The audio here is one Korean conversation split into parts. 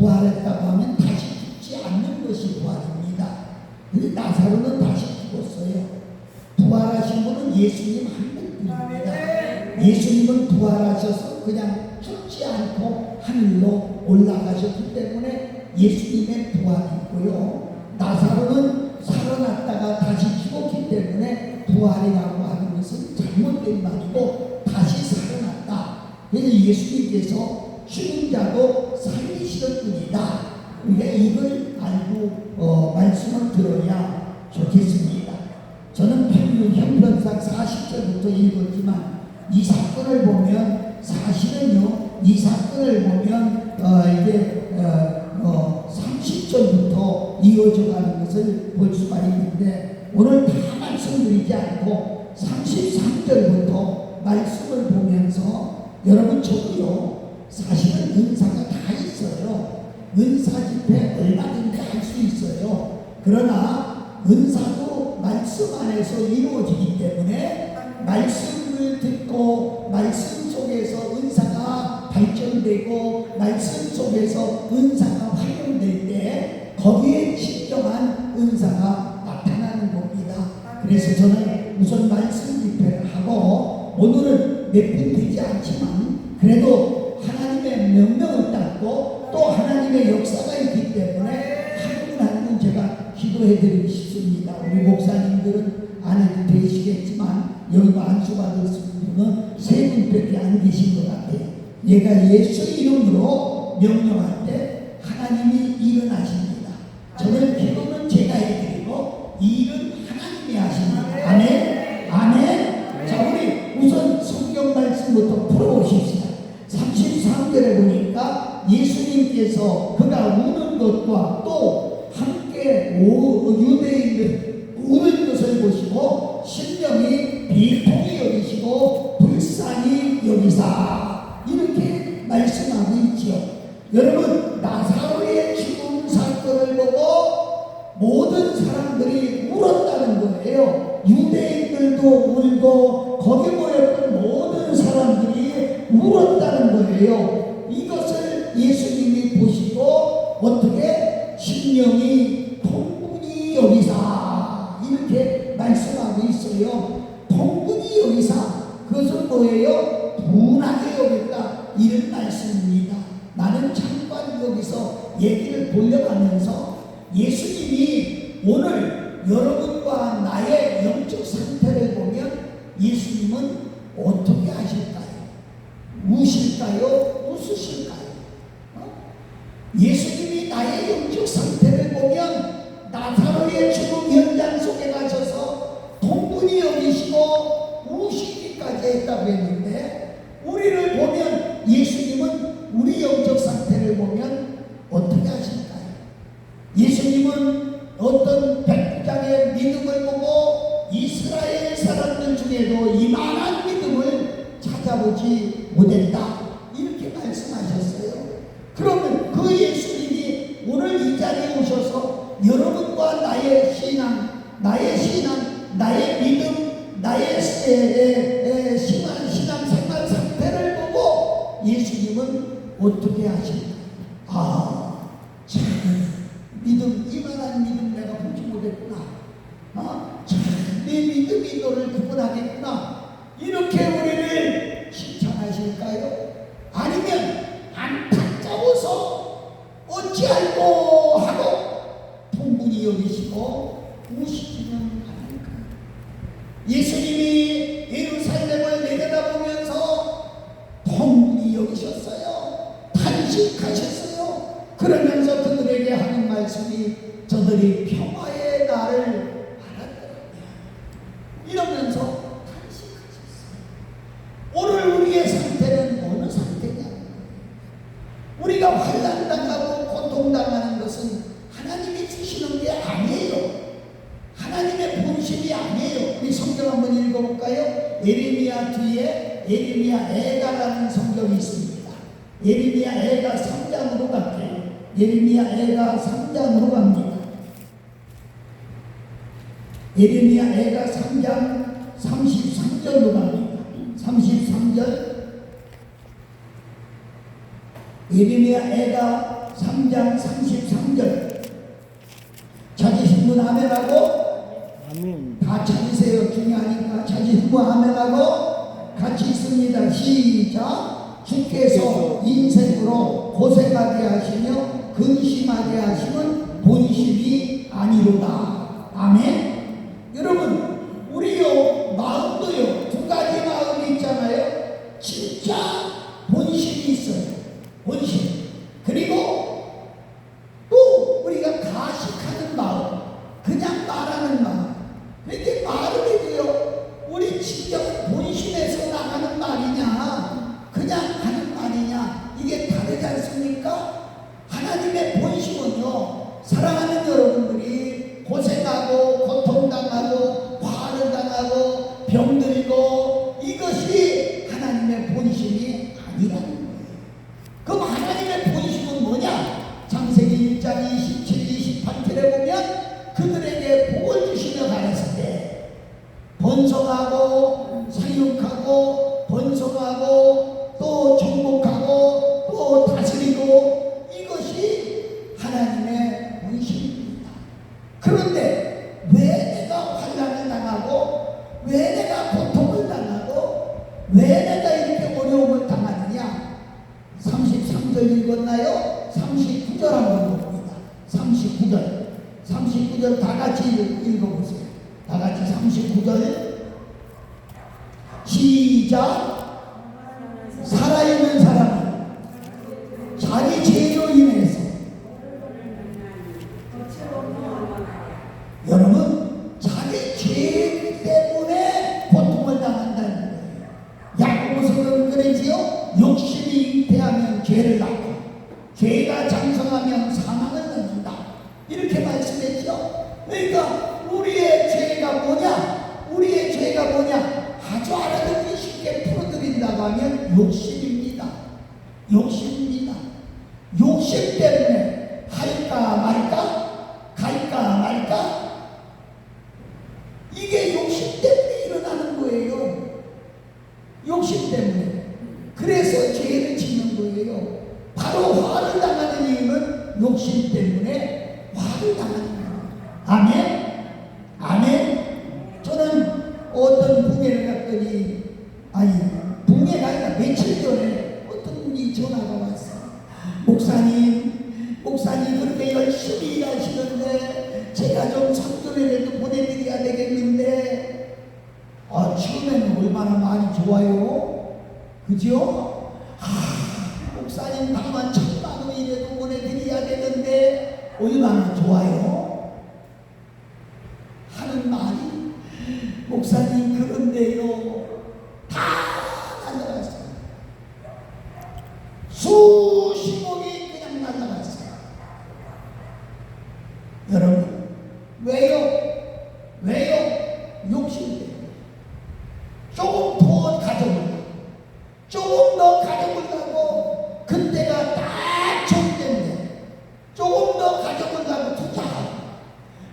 부활했다고 하면 다시 죽지 않는 것이 부활입니다. 근데 나사로는 다시 죽었어요. 부활하신 분은 예수님 한 분뿐입니다. 예수님은 부활하셔서 그냥 죽지 않고 하늘로 올라가셨기 때문에 예수님의 부활이고요. 나사로는 살아났다가 다시 죽었기 때문에 부활이라고 하는 것은 잘못된 말이고 다시 살아났다. 그래서 예수님께서 죽은 자도 살리시는 분이다. 우리가 이걸 알고 어, 말씀을 들어야 좋겠습니다. 저는 형편상 40절부터 읽었지만 이 사건을 보면 사실은요 이 사건을 보면 어, 이게 어, 어, 30절부터 이어져 가는 것을 볼 수가 있는데 오늘 다 말씀드리지 않고 33절부터 말씀을 보면서 여러분 저도요 사실은 은사가 다 있어요 은사 집회 얼마든지 할 수 있어요 그러나 은사도 말씀 안에서 이루어지기 때문에 말씀을 듣고 말씀 속에서 은사가 발전되고 말씀 속에서 은사가 활용될 때 거기에 진정한 은사가 나타나는 겁니다. 그래서 저는 우선 말씀 집회를 하고 오늘은 몇 분 되지 않지만 그래도 명령을 따고 또 하나님의 역사가 있기 때문에 한분 한 분 제가 기도해드리고 싶습니다. 우리 목사님들은 안 해도 되시겠지만 여기 안수 받을 분은 세 분밖에 안 계신 것 같아요. 얘가 예수 이름으로 명령할 때 하나님이 일어나십니다. 저는 기도는 제가 해드리고 이 일은 하나님이 하십니다. 아멘. 아멘. 자 우리 우선 성경 말씀부터 풀어보십시다. 33절에 보니까 예수님께서 그가 우는 것과 또 함께 오, 유대인들 우는 것을 보시고 신령이 비통히 여기시고 불쌍히 여기사 이렇게 말씀하고 있지요. 여러분 나사로의 죽음 사건을 보고 모든 사람들이 울었다는 거예요. 유대인들도 울고 거기 모였던 모든 사람들이 울었다는 거예요. 이것을 예수님이 보시고 어떻게 신령이 통분이 여기사 이렇게 말씀하고 있어요. 통분이 여기사 그것은 뭐예요? 분하게 여겼다 이런 말씀입니다. 나는 잠깐 여기서 얘기를 돌려가면서 예수님이 오늘 여러분과 나의 영적 상태를 보면 예수님은 어떻게 하실까요? 우실까요? 웃으실까요? 그러면서 그들에게 하는 말씀이 저들이 평화의 날을 알았더라고요. 이러면서 탄식하셨어요. 오늘 우리의 상태는 어느 상태냐? 우리가 환난 당하고 고통 당하는 것은 하나님이 주시는 게 아니에요. 하나님의 본심이 아니에요. 우리 성경 한번 읽어볼까요? 예레미야 뒤에 예레미야 애가라는 성경이 있습니다. 예레미야 애가 3장으로 갈게요. 예레미야 애가 3장으로 갑니다. 예레미야 애가 3장 33절로 갑니다. 33절. 예레미야 애가 3장 3장 33절. 찾으신 분 아멘하고 아멘. 다 찾으세요 중요하니까 찾으신 분 아멘하고 같이 있습니다. 시작. 주께서 인생으로 고생하게 하시며 근심하게 하시는 본심이 아니로다. 아멘 그러지요. 욕심이 잉태하면 죄를 낳고 죄가 장성하면 사망을 낳는다. 이렇게 말씀했죠. 그러니까 우리의 죄가 뭐냐? 우리의 죄가 뭐냐? 아주 알아듣기 쉽게 풀어드린다고 하면 욕심입니다. 욕심입니다. 욕심 때문에 할까 말까? 갈까 말까? 이게 욕심 때문에 일어나는 거예요. 욕심 때문에. 그래서 죄를 짓는 거예요. 바로 화를 당하는 이유는 욕심 때문에 화를 당하는 거예요. 아멘? 아멘? 저는 어떤 붕해를 갔더니, 아니, 붕해가 아니라 며칠 전에 어떤 분이 전화가 왔어요. 목사님, 목사님 그렇게 열심히 일하시는데, 제가 좀 성전에라도 보내드려야 되겠는데, 아, 처음에는 얼마나 많이 좋아요? 그죠? 아, 목사님 다만 천만 원이라도 보내드려야 되는데 얼마나 좋아요? 하는 말이 목사님 그런데요 다 날라갔어요. 수십억이 그냥 날라갔어요. 여러분 왜요? 왜요? 욕심 때문에. 조금 더 가져보려고 조금 더 가져보려고 그때가 딱 좋겠네 조금 더 가져보려고 투자하고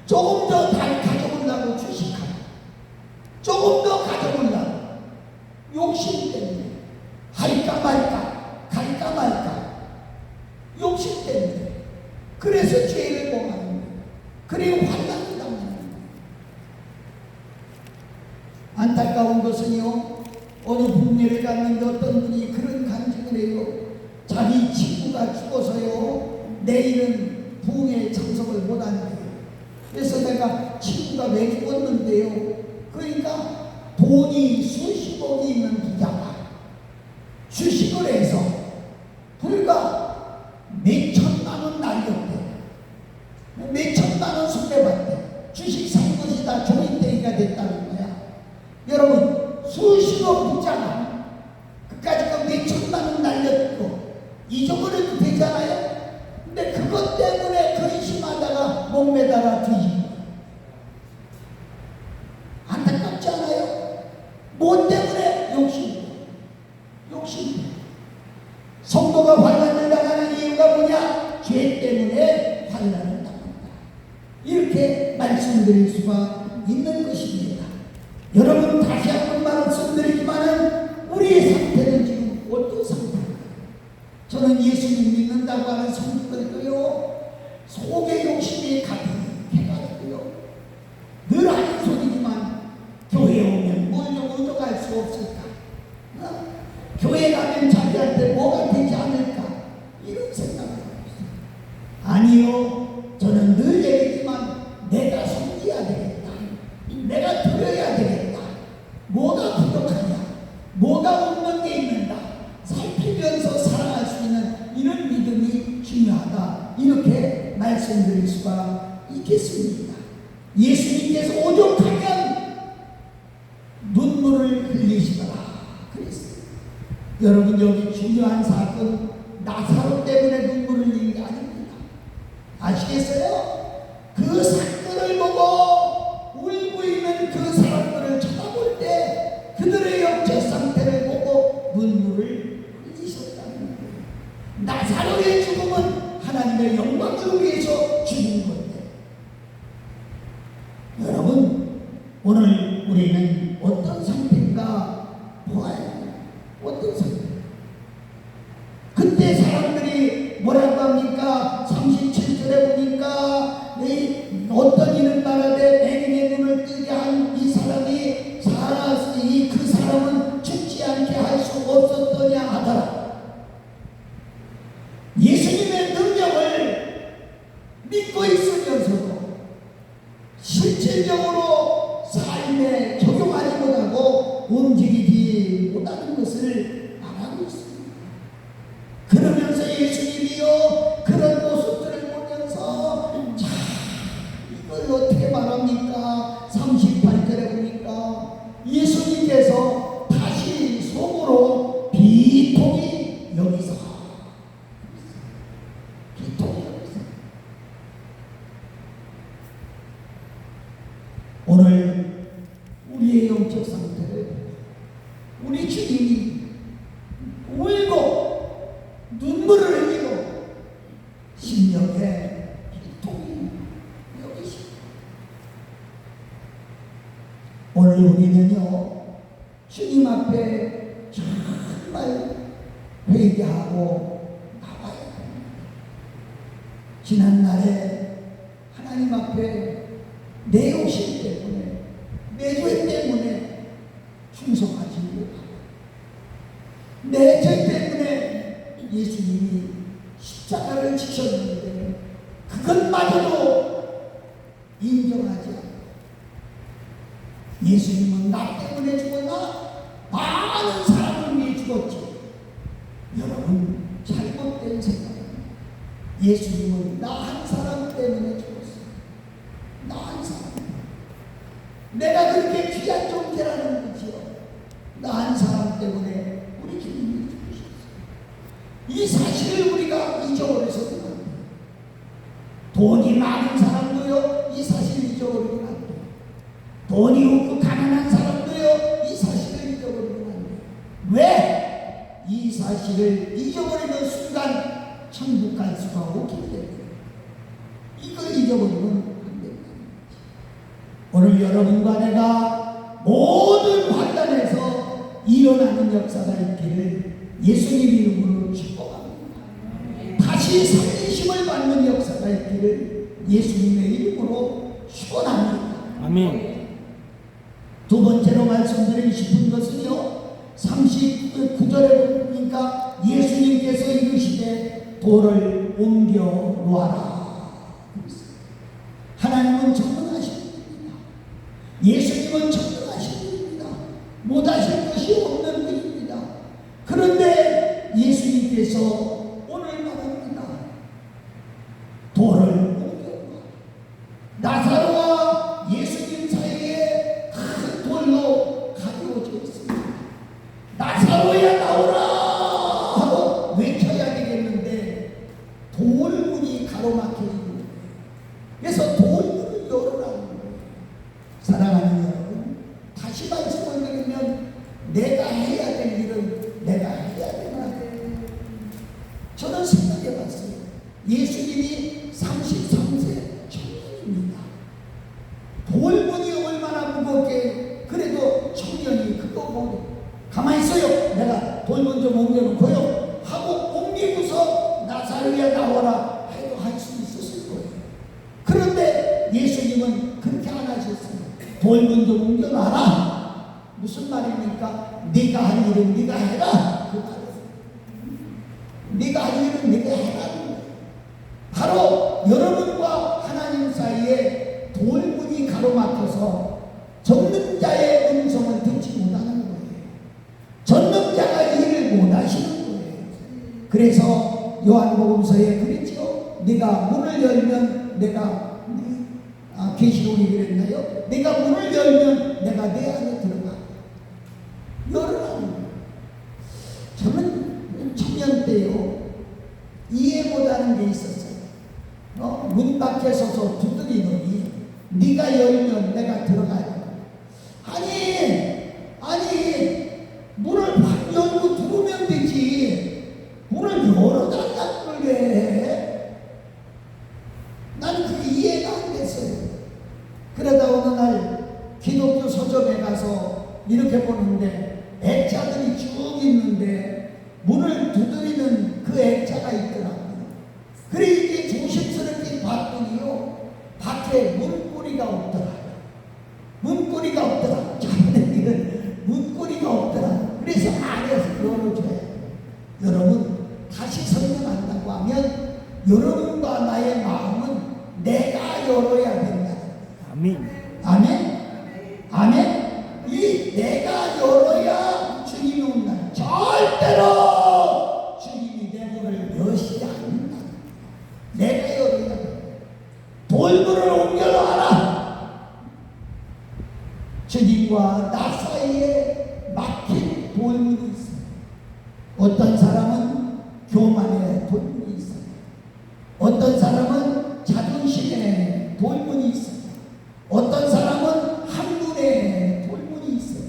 조금 더 다 가져보려고 주식하고 조금 더 가져보려고 욕심 때문에 할까 말까 갈까 말까 욕심 때문에 그래서 죄를 범하는 거예요 그리고 환난을 당하는 거예요 안타까운 것은요, 어느 북례를 갔는데 어떤 분이 그런 간증을 해요. 자기 친구가 죽어서요, 내일은 부흥에 참석을 못한대요. 그래서 내가 친구가 왜 죽었는데요. 그러니까 돈이 수십억이 있는 부자가 주식을 해서 불과 몇 천만 원 날렸대. 몇 천만 원 손해봤대. 주식 산 것이 다 조인대기가 됐다는 거야. 여러분 수십억 부자가 그까지 그 몇천만 원 날렸고 잊어버려도 되잖아요. 근데 그것 때문에 근심하다가 목매달아 뒤집어. 안타깝지 않아요? 뭐 때문에? 욕심. 욕심. 성도가 환란을 당하는 이유가 뭐냐? 죄 때문에 환란을 당한다. 이렇게 말씀드릴 수가 있는 것입니다. 여러분 나와 뜻밖에 있는가 살피면서 살아갈 수 있는 이런 믿음이 중요하다. 이렇게 말씀드릴 수가 있겠습니다. 예수님께서 오죽하면 눈물을 흘리시더라. 그랬어요. 여러분 여기 중요한 사건 나사로 때문에 눈물을 흘린 게 아닙니다. 아시겠어요? 오늘 우리는 어떤 상태인가 보아야 어떤 상태. 그때 사람 지난날에 하나님 앞에 내 욕심 때문에 매도에 사랑 때문에 우리 주님이 죽으셨어요. 이 사실을 우리가 잊어버려서는 안 돼요. 돈이 많은 사람도요, 이 사실을 잊어버리면 안 돼요. 돈이 두 번째로 말씀드리고 싶은 것은요. 39절에 보니까 예수님께서 이르시되 돌을 옮겨 놓아라. 하나님은 전문하십니다. 예수님은 전문 Yes. 바로 여러분과 하나님 사이에 돌문이 가로막혀서 전능자의 음성을 듣지 못하는 거예요. 전능자가 일을 못하시는 거예요. 그래서 요한복음서에 그랬죠. 네가 문을 열면 내가 아, 계시록이 그랬나요? 내가 문을 열면 내가 내 안에 들어가. 열어라는 거예요. 저는 청년 때요 이해 못하는 게 있었어요. 어? 문 밖에 서서 두드리더니 네가 열면 내가 들어가요. 아니 아니 문을 확 열고 들어오면 되지 문을 열어달라고 그래. 난 그게 이해가 안 됐어요. 그러다 어느 날 기독교 서점에 가서 이렇게 보는데 액자들이 쭉 있는데 문을 두드리는 그 액자가 있더라고요. 그래 이게 조심스럽게 봤더니요 밖에 문고리가 없더라고요. 문고리가 없더라. 자기네들은 문고리가 없더라. 그래서 안에서 열어줘야 돼요. 여러분 다시 설명한다고 하면 여러분과 나의 마음은 내가 열어야 된다. 아멘. 아멘? 아멘? 이내가 열어야 주님이 온다. 절대로 주님이 내 문을 여시지 않는다. 내가 열어야 돼. 돌문을 옮겨놔라. 주님과 나 사이에 막힌 돌문이 있어요. 어떤 사람은 교만의 돌문이 있어요. 어떤 사람은 자존심에 돌문이 있어요. 어떤 사람은 학문에 돌문이 있어요.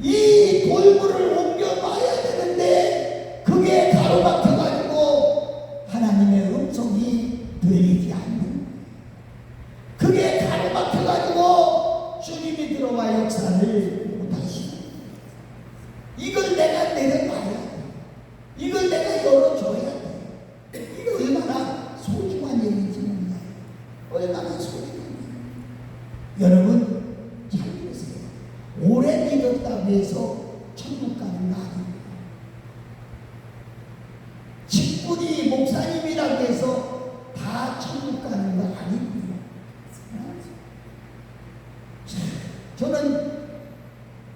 이 돌문을 옮겨놔야 되는데 그게 가로막혀가지고 하나님의 음성이 들리지 않는 그게 가로막혀가지고 주님이 들어와 역사를 못하시는 이걸 내가 내려놔야 돼. 이걸 내가 열어줘야 돼. 이거 얼마나 소중한 얘기인지 몰라요. 얼마나 소중한 얘기. 여러분 잘 들으세요. 오래 믿었다고 해서 천국 가는 거 아닙니다. 직분이 목사님이라고 해서 다 천국 가는 거 아닙니다. 자, 저는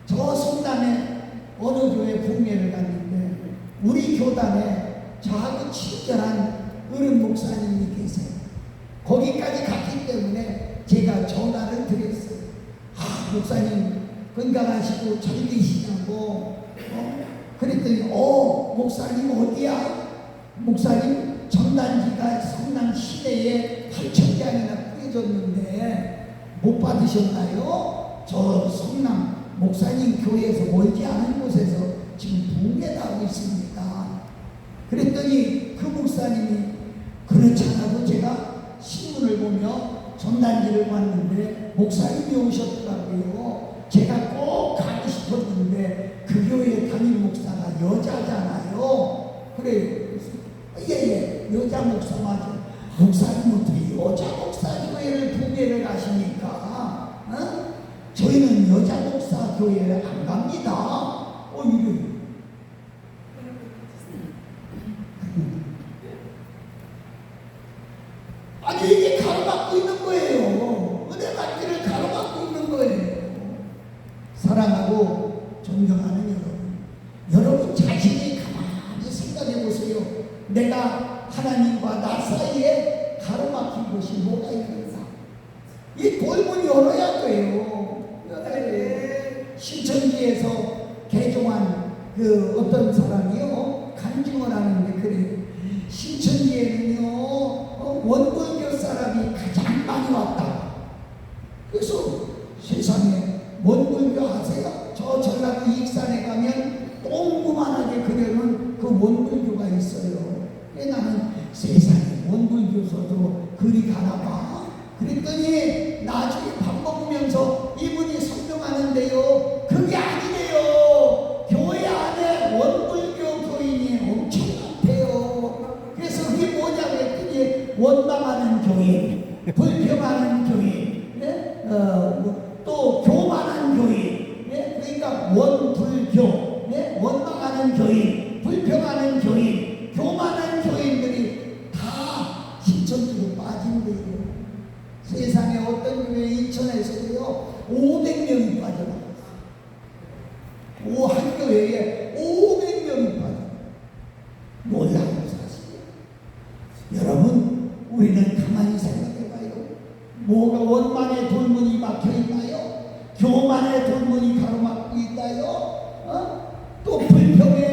저 성당에 어느 교회 북례를 갔는데 우리 교단에 저하고 친절한 어른 목사님이 계세요. 거기까지 갔기 때문에 제가 전화를 드렸어요. 아, 목사님 건강하시고 잘 계시냐고. 어? 그랬더니 어, 목사님 어디야? 목사님 전단지가 성남 시내에 8천 장이나 뿌려졌는데 못 받으셨나요? 저 성남 목사님 교회에서 멀지 않은 곳에서 지금 붕괴하고 있습니다. 그랬더니 그 목사님이 그렇지 않아도 제가 신문을 보며 전단지를 봤는데 목사님이 오셨더라고요. 제가 꼭 가고 싶었는데 그 교회 담임 목사가 여자잖아요. 그래 예예 여자 목사 맞아. 목사님 어떻게 여자 목사 교회를 부배를 가십니까? 어? 저희는 여자 목사 교회를 안 갑니다. 어 이게 아니 이게 가로막고 있는 거예요. 은혜 받기를 가로막고 있는 거예요. 사랑하고 존경하는 여러분, 여러분 자신이 가만히 생각해 보세요. 내가 하나님과 나 사이에 가로막힌 곳이 뭐가 있는가? 이 돌문 열어야 돼요. 열어야 돼요. 신천지에서 개종한 그 어떤 사람이요 간증을 하는데 그래요. 신천지에는요 어, 원불교 사람이 가장 많이 왔다. 그래서 세상에 원불교 아세요? 저 전라도 익산에 가면 똥구만하게 그려놓은 그 원불교가 있어요. 그래 나는 세상에 원불교서도 그리 가나봐. 그랬더니 나중에 밥 먹으면서 이분이 설명하는데요. 그게 아니래요. 교회 안에 원불교 교인이 엄청 많대요. 그래서 그게 뭐냐고 했더니 원망하는 교인, 불평하는 교인, 네? 어, 뭐또 교만한 교인, 네? 그러니까 원불교, 네? 원망하는 교인, 불평하는 교인, 교만한 교인들이 다 한교회 인천에서도요 500명이 빠져나갔어요. 오 한교회에 500명이 빠져. 놀라운 사실이에요. 여러분 우리는 가만히 생각해봐요. 뭐가 원만의 돌문이 막혀 있나요? 교만의 돌문이 가로막고 있나요? 어? 또 불평의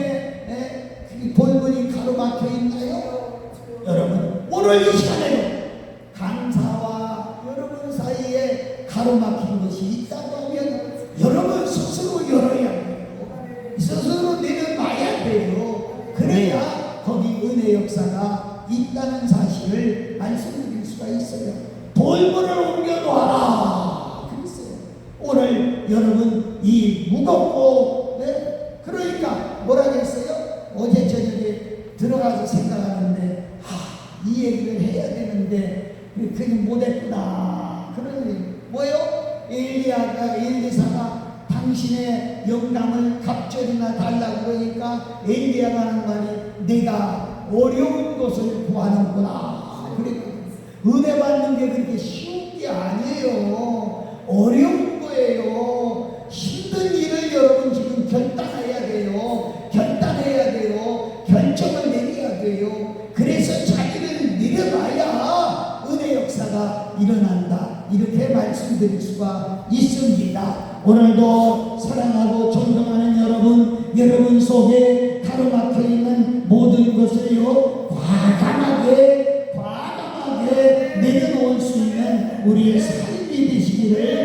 에, 그 돌문이 가로막혀 있나요? 여러분 오늘 이 시간에 강사와 여러분 사이에 가로막힌 것이 있다고 하면 여러분 스스로 열어야 돼요. 스스로 내려놔야 돼요. 그래야 거기 은혜 역사가 있다는 사실을 말씀드릴 수가 있어요. 돌문을 옮겨놓아라. 그랬어요. 오늘 여러분 이 무겁고 네? 그러니까 뭐라 그랬어요? 어제 저녁에 들어가서 생각하는데 하, 이 얘기를 해야 되는데 그냥 못했구나. 그러니 뭐요? 엘리야가 엘리사가 당신의 영감을 갑절이나 달라고 그러니까 엘리야가 하는 내가 어려운 것을 구하는구나. 그러니까 은혜 받는 게 그렇게 쉬운 게 아니에요. 어려운 거예요. 힘든 일을 여러분 지금 결단해야 돼요. 결단해야 돼요. 결정을 내려야 돼요. 그래서 자기를 내려놔야 은혜 역사가 일어난다. 이렇게 말씀드릴 수가 있습니다. 오늘도 사랑하고 존경하는 여러분, 여러분 속에 모든 것을요, 과감하게, 과감하게 내려놓을 수 있는 우리의 삶이 되시기를